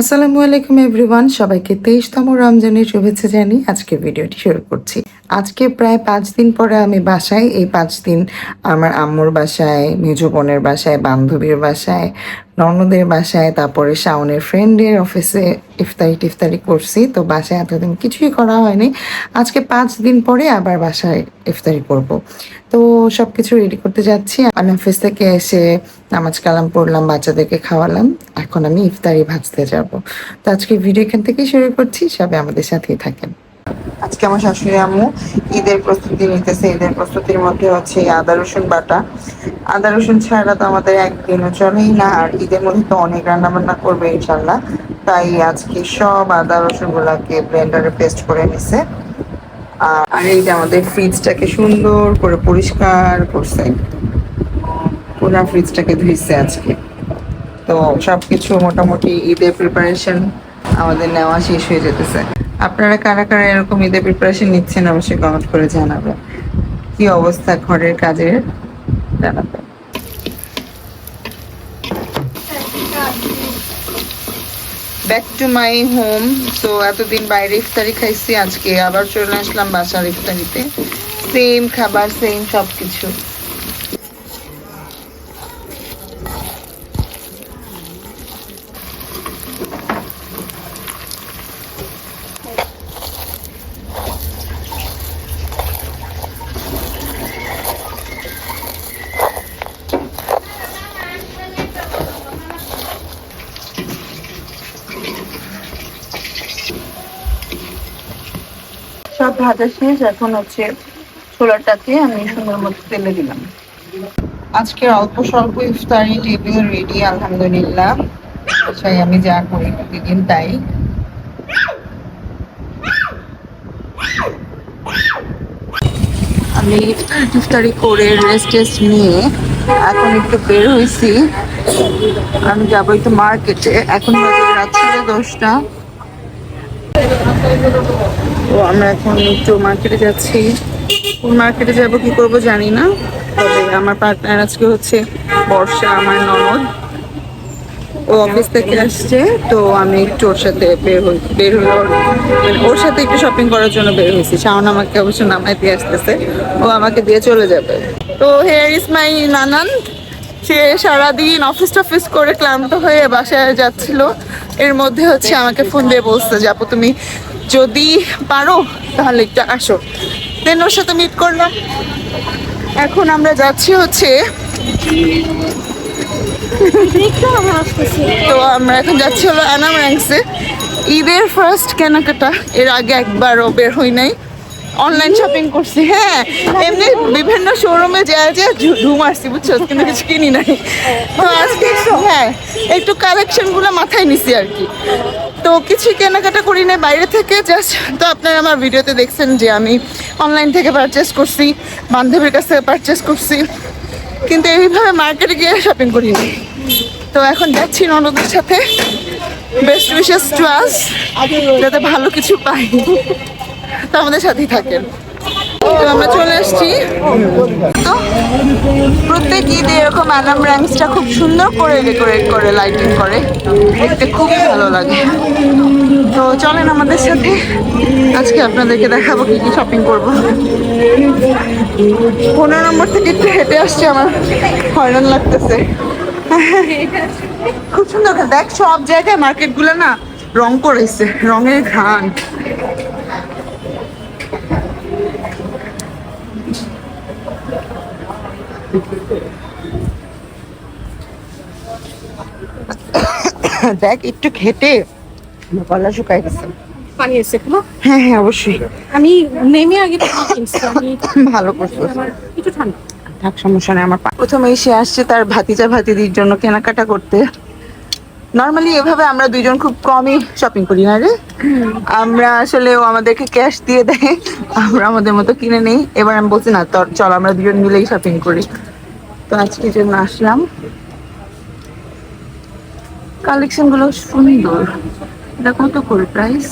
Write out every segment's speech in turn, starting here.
আসসালামু আলাইকুম এভরিওয়ান, সবাইকে তেইশতম রমজানের শুভেচ্ছা জানি আজকে ভিডিওটি শুরু করছি। আজকে প্রায় পাঁচ দিন পরে আমি বাসায়, এই পাঁচ দিন আমার আম্মুর বাসায়, মেজো বোনের বাসায়, বান্ধবীর বাসায় ননদের বাসায়, তারপরে শাওনের ফ্রেন্ডের অফিসে ইফতারি টিফতারি করছি। তো বাসায় এতদিন কিছুই করা হয়নি। আজকে পাঁচ দিন পরে আবার বাসায় ইফতারি করব। তো সব কিছু রেডি করতে যাচ্ছি। আমি অফিস থেকে এসে নামাজ কালাম পড়লাম, বাচ্চাদেরকে খাওয়ালাম। এখন আমি ইফতারি ভাজতে যাব। তো আজকে ভিডিও এখান থেকেই শুরু করছি। সবাই আমাদের সাথেই থাকেন। আজকে আমার শাশুড়ি আম্মু ঈদের প্রস্তুতি নিতেছে। ঈদের প্রস্তুতির মধ্যে হচ্ছে আদা, রসুন বাটা। আদা, রসুন ছাড়া তো আমাদের একদিনও চলেই না, আর ঈদের মধ্যে তো অনেক রান্না বান্না করবে ইনশাল্লাহ তাই আজকে সব আদা রসুন গুলাকে ব্লেন্ডারে পেস্ট করে নিছে। আর এই যে আমাদের ফ্রিজটাকে সুন্দর করে পরিষ্কার করছে। পুরা ফ্রিজটাকে ধুইছে আজকে। তো সবকিছু মোটামুটি ঈদের প্রিপারেশন আমাদের নেওয়া শেষ হয়ে যেতেছে। আপনারা কারা কারা এরকম ঈদের প্রিপারেশন নিচ্ছেন অবশ্যই কমেন্ট করে জানাবেন। কি অবস্থা ঘরের কাজের? জানাবেন। ব্যাক টু মাই হোম তো এতদিন বাইরে ইফতারি খাইছি, আজকে আবার চলে আসলাম বাসার ইফতারিতে। সেম খাবার সেম সব কিছু ভাজা শেষ, এখন হচ্ছে ছোলাটাকে আমি সুন্দর মতো তেলে দিলাম। আজকের অল্প স্বল্প ইফতারি টেবিল রেডি আলহামদুলিল্লাহ। চাই আমি যা করি প্রতিদিন তাই। আমি ইফতারি টিফতারি করে রেস্ট টেস্ট নিয়ে এখন একটু বের হয়েছি। আমি যাব একটু মার্কেটে এখন রাত সাড়ে দশটা। আমরা এখন একটু মার্কেটে যাচ্ছি। কোন মার্কেটে যাব, কি করব জানি না। তবে আমার পার্টনার আজকে হচ্ছে বর্ষা, আমার ননদ। ও অফিস থেকে আসছে, তো আমি একটু ওর সাথে বের হই বের হই। ওর মানে সাথে একটু শপিং করার জন্য বের হয়েছি। শাওন আমাকে অবশ্য নামাই দিয়ে আসতেছে। ও আমাকে দিয়ে চলে যাবে। তো হেয়ার ইজ মাই নানান। সে সারাদিন অফিস টফিস করে ক্লান্ত হয়ে বাসায় যাচ্ছিল। এর মধ্যে হচ্ছে আমাকে ফোন দিয়ে বলছে যে, আপু, তুমি যদি পারো, তাহলে একটু আসো। দেন ওর সাথে মিট করলাম। এখন আমরা যাচ্ছি হচ্ছে তো আমরা এখন যাচ্ছি হলো অ্যানাম র্যাঙ্কসে ঈদের ফার্স্ট কেনাকাটা, এর আগে একবারও বের হই নাই। অনলাইন শপিং করছি হ্যাঁ। এমনি বিভিন্ন শোরুমে যায় যে ঢু মারছি বুঝছ? কিন্তু কিছু কিনি নাই। তো আজকে হ্যাঁ একটু কালেকশনগুলো মাথায় নিছি আর কি। তো কিছুই কেনাকাটা করি নাই বাইরে থেকে জাস্ট তো আপনারা আমার ভিডিওতে দেখছেন যে আমি অনলাইন থেকে পারচেস করছি, বান্ধবীর কাছ থেকে পারচেস করছি, কিন্তু এইভাবে মার্কেটে গিয়ে শপিং করিনি তো এখন যাচ্ছি ননদের সাথে বেস্ট উইশেস টু আস যাতে ভালো কিছু পাই। তো আমাদের সাথেই থাকেন। তো আমরা চলে আসছি। প্রত্যেক ঈদে এরকম অ্যানাম র্যাঙ্কসটা খুব সুন্দর করে ডেকোরেট করে লাইটিং করে। দেখতে খুব ভালো লাগে। তো চলেন আমাদের সাথে। আজকে আপনাদেরকে দেখাবো কি কি শপিং করব। পনেরো নম্বর থেকে একটু হেঁটে আসছে, আমার হয়রান লাগতেছে। খুব সুন্দর। দেখ, সব জায়গায় মার্কেটগুলো না রং করেছে। রঙের ঘ্রাণ। দেখ একটু খেটে গলা শুকাই গেছে পানি এসে না হ্যাঁ হ্যাঁ অবশ্যই। আমি নেমে আগে ভালো করছ। একটু ঠান্ডা। থাক সমস্যা নেই আমার প্রথমে এসে আসছে তার ভাতিজা ভাতিদির জন্য কেনাকাটা করতে। নর্মালি এভাবে আমরা দুইজন খুব কমই শপিং করি, না রে? আমরা আসলে ও আমাদেরকে ক্যাশ দিয়ে দেয়, আমরা আমাদের মতো কিনে নেই। এবার আমি বলছি, না, তোর, চল, আমরা দুজন মিলেই শপিং করি। তো আজকে জন্য আসলাম। কালেকশনগুলো সুন্দর। এটা কত করে প্রাইস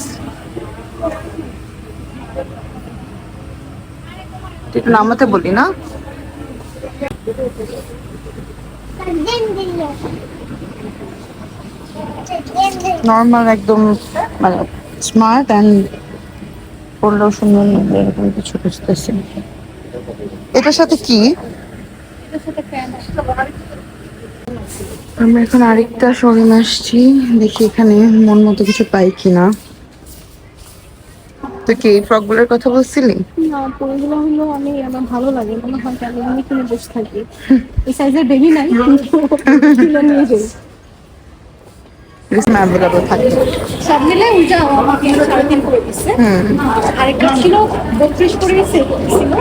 একটু নামাতে বলি, না? নর্মাল একদম মানে স্মার্ট অ্যান্ড পড়লেও সুন্দর এরকম কিছু খুঁজতেছি। এটার সাথে কি? আমরা এখন আরেকটা শোরুম আসছি, দেখি এখানে মন মতো কিছু পাই কিনা। তো কি এই ফ্রকগুলোর কথা বলছিলি? না, পরেগুলো হলো আমি, আমার ভালো লাগে, মনে হয় আমি কিনে বসে থাকি। এই সাইজের বেবি নাই কিনে নিয়ে যাই। অ্যাভেলেবল থাকে। সব মিলে ওইটা আমাকে সাড়ে তিন করে দিচ্ছে আরেকটা ছিল বত্রিশ করে সেল করছিল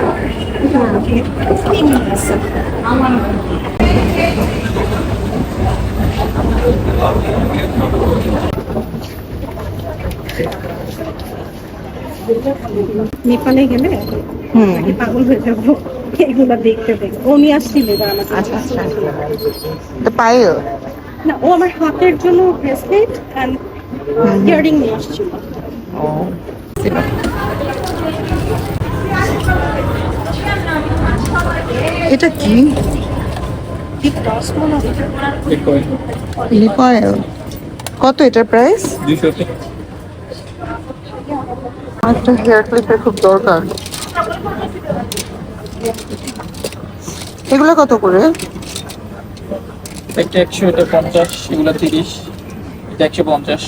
আমার নেপালে গেলে পাগল হয়ে যাব। এগুলা দেখতে দেখতে। ও নিয়ে আসছিল এবার আমার আচ্ছা আচ্ছা। তো পায়েল না ও আমার হাতের জন্য ব্রেসলেট অ্যান্ড ইয়ারিং নিয়ে আসছিল এটা কি? কত এটার প্রাইস একটা হেয়ার ক্লিপের খুব দরকার। এগুলো কত করে? একটা একশো এটা পঞ্চাশ এগুলো তিরিশ এটা একশো পঞ্চাশ।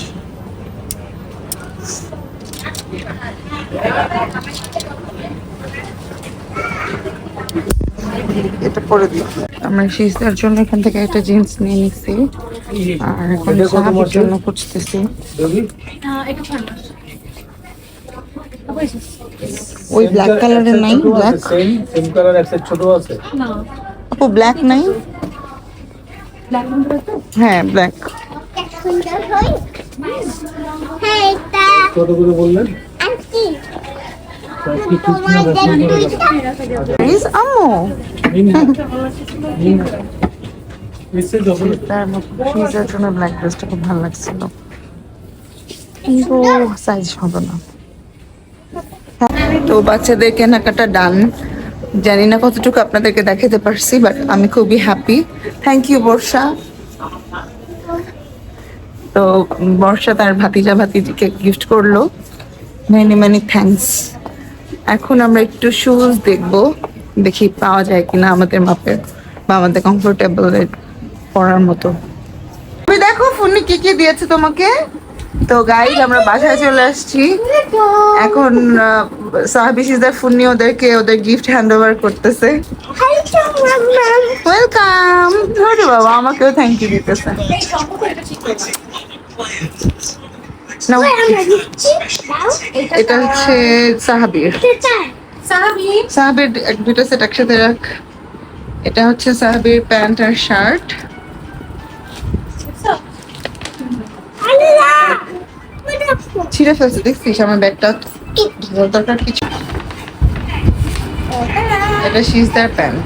এটা পরে দিই। আমরা শীতের জন্য এখান থেকে একটা জিন্স নিয়ে নিচ্ছি আর এখন সাহাবির জন্য খুঁজতেছি। ওই ব্ল্যাক কালারের নাই ব্ল্যাক সেম সেম কালার একটা ছোট আছে। না আপু ব্ল্যাক নাই? হ্যাঁ ব্ল্যাক হ্যাঁ কত করে বললেন? আম্মু ফ্রিজের জন্য ব্ল্যাক ড্রেসটা খুব ভালো লাগছিল কিন্তু সাইজ হবে না। তো বাচ্চাদের কেনাকাটা ডান জানি না কতটুকু আপনাদেরকে দেখাতে পারছি বাট আমি খুবই হ্যাপি থ্যাংক ইউ বর্ষা। তো বর্ষা তার ভাতিজা ভাতিজিকে গিফট করল। মেনি মেনি থ্যাঙ্কস এখন আমরা একটু শুজ দেখব, দেখি পাওয়া যায় কিনা আমাদের মাপের বা আমাদের কমফোর্টেবল পরার মতো। তুমি দেখো ফোনে কি কি দিয়েছে তোমাকে? তো গাইজ আমরা বাসায় চলে আসছি। এখন সাহাবি সিজার ফোন নিয়ে ওদেরকে ওদের গিফট হ্যান্ড ওভার করতেছে। ওয়েলকাম ধরে বাবা, আমাকেও থ্যাংক ইউ দিতেছে। এটা হচ্ছে সাহাবির। সাহাবি সাহাবির, এক- দুটো সেট একসাথে রাখ। এটা হচ্ছে সাহাবির প্যান্ট আর শার্ট। ছিঁড়ে ফেলছে, দেখছিস? আমার ব্যাগটা দরকার কিছু এটা প্যান্ট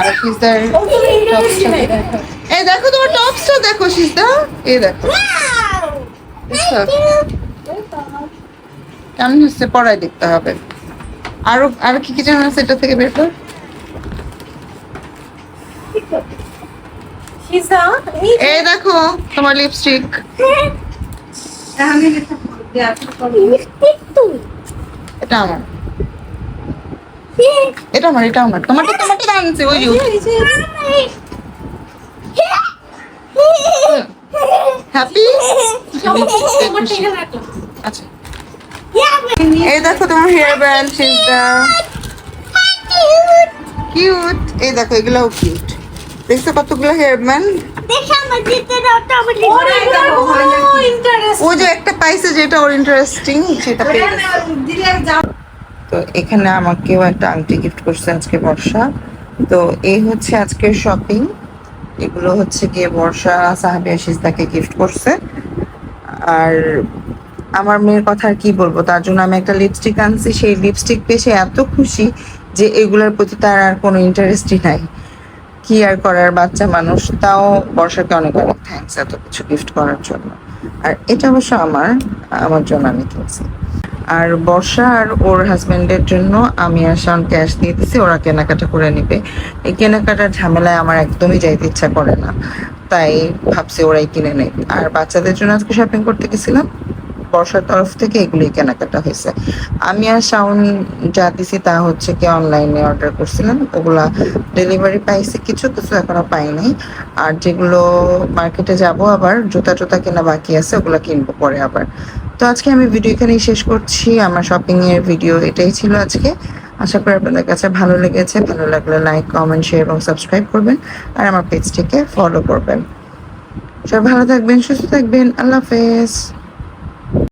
আর এই দেখো তোমার টপসটা দেখো দেখো? কেমন হচ্ছে? পড়ায় দেখতে হবে। আরও আর কি কি জানা এটা থেকে বের কর। এই দেখো তোমার লিপস্টিক এটা আমার। এটা আমার এটা আমার। তোমারটা তোমারটা আনছে ওই হ্যাপি আচ্ছা। এই দেখো তোমার হেয়ার ব্যান্ড কিউট এই দেখো এগুলোও কিউট দেখছ কতগুলো হেয়ার ব্যান্ড ও যে একটা পাইছে যেটা ওর ইন্টারেস্টিং সেটা তো এখানে আমাকেও একটা আংটি গিফট করছে আজকে বর্ষা। তো এই হচ্ছে আজকের শপিং এগুলো হচ্ছে গিয়ে বর্ষা সাহাবি আশিস তাকে গিফট করছে। আর আমার মেয়ের কথা আর কি বলব? তার জন্য আমি একটা লিপস্টিক আনছি। সেই লিপস্টিক পেয়ে সে এত খুশি যে এগুলোর প্রতি তার আর কোনো ইন্টারেস্টই নাই। কি আর করার বাচ্চা মানুষ, তাও বর্ষাকে অনেক অনেক থ্যাঙ্কস এত কিছু গিফট করার জন্য। আর এটা অবশ্য আমার আমার জন্য আমি কিনছি। আর বর্ষা আর ওর হাজবেন্ডের জন্য আমি আর শাওন ক্যাশ দিয়ে দিছি, ওরা কেনাকাটা করে নিবে। এই কেনাকাটার ঝামেলায় আমার একদমই যাইতে ইচ্ছা করে না। তাই ভাবছি ওরাই কিনে নেবে। আর বাচ্চাদের জন্য আজকে শপিং করতে গেছিলাম। বর্ষার তরফ থেকে এগুলোই কেনাকাটা হয়েছে। আমি আর শাওন যা দিছি তা হচ্ছে কি অনলাইনে অর্ডার করছিলাম। ওগুলা ডেলিভারি পাইছি কিছু কিছু এখনও পাইনি আর যেগুলো মার্কেটে যাব আবার, জুতা টুতা কেনা বাকি আছে, ওগুলো কিনবো পরে আবার। তো আজকে আমি ভিডিও এখানেই শেষ করছি। আমার শপিং এর ভিডিও এটাই ছিল আজকে। আশা করি আপনাদের কাছে ভালো লেগেছে। ভালো লাগলে লাইক কমেন্ট শেয়ার এবং সাবস্ক্রাইব করবেন। আর আমার পেজটিকে ফলো করবেন। সবাই ভালো থাকবেন, সুস্থ থাকবেন। আল্লাহ হাফেজ।